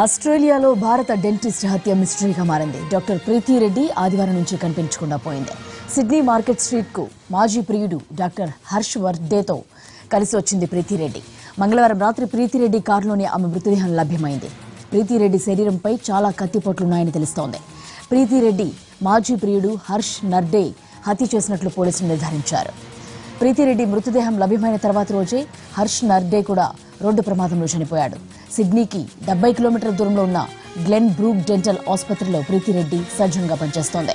ఆస్ట్రేలియాలో భారత డెంటిస్ట్ హత్య మిస్టరీగా మారింది. డాక్టర్ ప్రీతి రెడ్డి ఆదివారం నుంచి కనిపించకుండా పోయింది. సిడ్నీ మార్కెట్ స్ట్రీట్కు మాజీ ప్రియుడు డాక్టర్ హర్ష్ వర్దేతో కలిసి వచ్చింది ప్రీతిరెడ్డి మంగళవారం రాత్రి ప్రీతిరెడ్డి కారులోనే ఆమె మృతదేహం లభ్యమైంది. ప్రీతిరెడ్డి శరీరంపై చాలా కత్తిపోట్లున్నాయని తెలుస్తోంది. ప్రీతిరెడ్డి మాజీ ప్రియుడు హర్ష్ నర్డే హత్య చేసినట్లు పోలీసులు నిర్ధారించారు. ప్రీతిరెడ్డి మృతదేహం లభ్యమైన తర్వాత రోజే హర్ష్ నర్డే కూడా రోడ్డు ప్రమాదంలో చనిపోయాడు. సిడ్నీకి డెబ్బై కిలోమీటర్ల దూరంలో ఉన్న గ్లెన్ బ్రూక్ డెంటల్ ఆసుపత్రిలో ప్రీతిరెడ్డి సజ్జంగా పనిచేస్తోంది.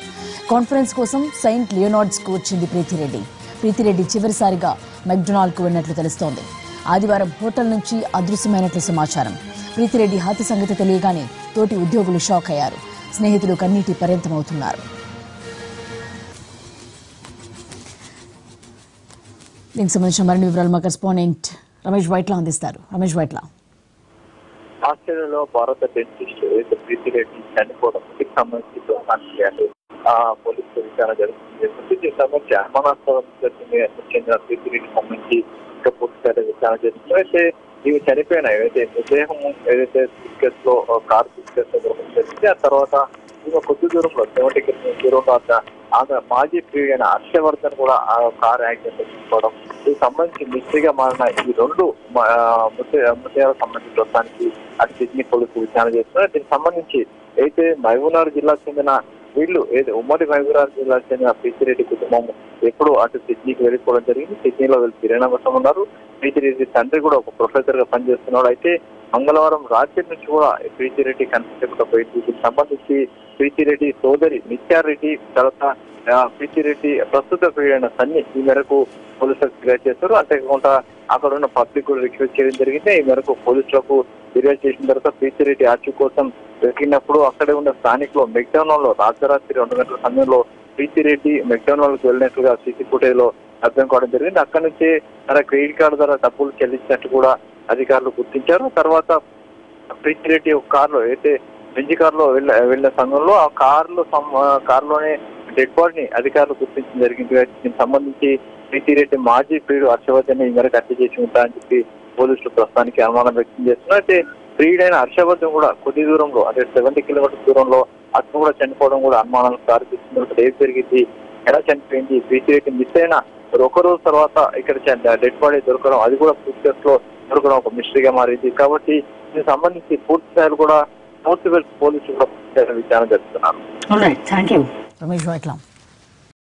కాన్ఫరెన్స్ కోసం సెయింట్ లియోనార్డ్స్కు వచ్చింది ప్రీతిరెడ్డి. ప్రీతిరెడ్డి చివరిసారిగా మెక్డొనాల్డ్కు వెళ్ళినట్లు తెలుస్తోంది. ఆదివారం హోటల్ నుంచి అదృశ్యమైనట్లు సమాచారం. ప్రీతిరెడ్డి హత్య సంగతి తెలియగానే తోటి ఉద్యోగులు షాక్ అయ్యారు. స్నేహితులు కన్నీటి పర్యంతమవుతున్నారు. దీనికి సంబంధించిన మరిన్ని వివరాలు మా కరెస్పాండెంట్ రమేష్ వైట్లా అందిస్తారు. రమేష్ వైట్లా. ఆస్ట్రేలియాలో భారత డెంటిస్ట్ ప్రీతి రెడ్డి చనిపోవడం సంబంధించి దోషానికి పోలీసులు విచారణ జరుగుతుంది. సంబంధించి అనుమానాస్పదం జరిగింది చెందిన ప్రీతి రెడ్డి సంబంధించి ఇంకా పూర్తి విచారణ జరుగుతుంది అయితే ఇవి చనిపోయినాయి ఏదైతే మృతదేహం ఏదైతే బిస్కెట్లో కార్ బిస్కెట్లో జరిగింది. ఆ తర్వాత ఇంకా కొద్ది దూరంలో సెవెంటీ కిలోమీటర్ దూరంలో ఆమె మాజీ ప్రియుడైన హర్షవర్ధన్ కూడా ఆ కార్ యాక్సిడెంట్ తీసుకోవడం సంబంధించి మిస్టరీగా మారిన ఈ రెండు మృతదేహాలకు సంబంధించిన ప్రస్తుతానికి అటు సిడ్నీ పోలీసులు విచారణ చేస్తున్నారు. దీనికి సంబంధించి అయితే మహబూబ్నగర్ జిల్లాకు చెందిన వీళ్ళు ఏది ఉమ్మడి మహబూబ్నగర్ జిల్లాకు చెందిన పీసిరెడ్డి కుటుంబం ఎప్పుడు అటు సిడ్నీకి వెళ్ళిపోవడం జరిగింది. సిడ్నీలో వీళ్ళు కిరాణా కోసం ఉన్నారు పీసిరెడ్డి తండ్రి కూడా ఒక ప్రొఫెసర్గా పనిచేస్తున్నాడు. అయితే మంగళవారం రాత్రి నుంచి కూడా ప్రీతిరెడ్డి కనిపించకుండా పోయింది. దీనికి సంబంధించి ప్రీతిరెడ్డి సోదరి నిత్యారెడ్డి తర్వాత ప్రీతిరెడ్డి ప్రస్తుత ప్రియుడైన సన్ని ఈ మేరకు పోలీసులకు ఫిర్యాదు చేస్తారు అంతేకాకుండా అక్కడ ఉన్న పబ్లిక్ కూడా రిక్వెస్ట్ చేయడం జరిగింది. ఈ మేరకు పోలీసులకు ఫిర్యాదు చేసిన తర్వాత ప్రీతిరెడ్డి ఆర్చి కోసం వెతికినప్పుడు అక్కడే ఉన్న స్థానికులు మెక్డోనల్లో రాత్రి రెండు గంటల సమయంలో ప్రీతిరెడ్డి మెక్డోనల్కు వెళ్ళినట్లుగా సీసీ ఫుటేజ్లో అర్థం కావడం జరిగింది. అక్కడి నుంచి తన క్రెడిట్ కార్డు ద్వారా డబ్బులు చెల్లించినట్టు కూడా అధికారులు గుర్తించారు. తర్వాత ప్రీతిరెడ్డి ఒక కారులో అయితే బెంజ్ కారులో వెళ్ళ వెళ్ళిన సమయంలో ఆ కార్లో కార్లోనే డెడ్ బాడీని అధికారులు గుర్తించడం జరిగింది. దీనికి సంబంధించి ప్రీతిరెడ్డి మాజీ ప్రియుడు హర్షవర్ధన్ ఈ మేరకు హత్య చేసి ఉంటా అని చెప్పి పోలీసులు ప్రస్తుతానికి అనుమానం వ్యక్తం చేస్తున్నారు. అయితే ప్రియుడైన హర్షవర్ధన్ కూడా కొద్ది దూరంలో అంటే సెవెంటీ కిలోమీటర్ దూరంలో అతను కూడా చనిపోవడం కూడా అనుమానాలకు దారితీస్తుంది ఏం జరిగింది. ఎలా చనిపోయింది? ప్రీతిరెడ్డి మిస్ అయిన ఒక రోజు తర్వాత ఇక్కడ డెడ్ బాడీ దొరకడం అది కూడా పూర్తి లో దొరకడం ఒక మిస్టరీగా మారింది. కాబట్టి దీనికి సంబంధించి పూర్తి స్థాయిలో కూడా నోర్త్ వెస్ట్ పోలీసులు కూడా పూర్తి స్థాయిలో విచారణ జరుపుతున్నారు.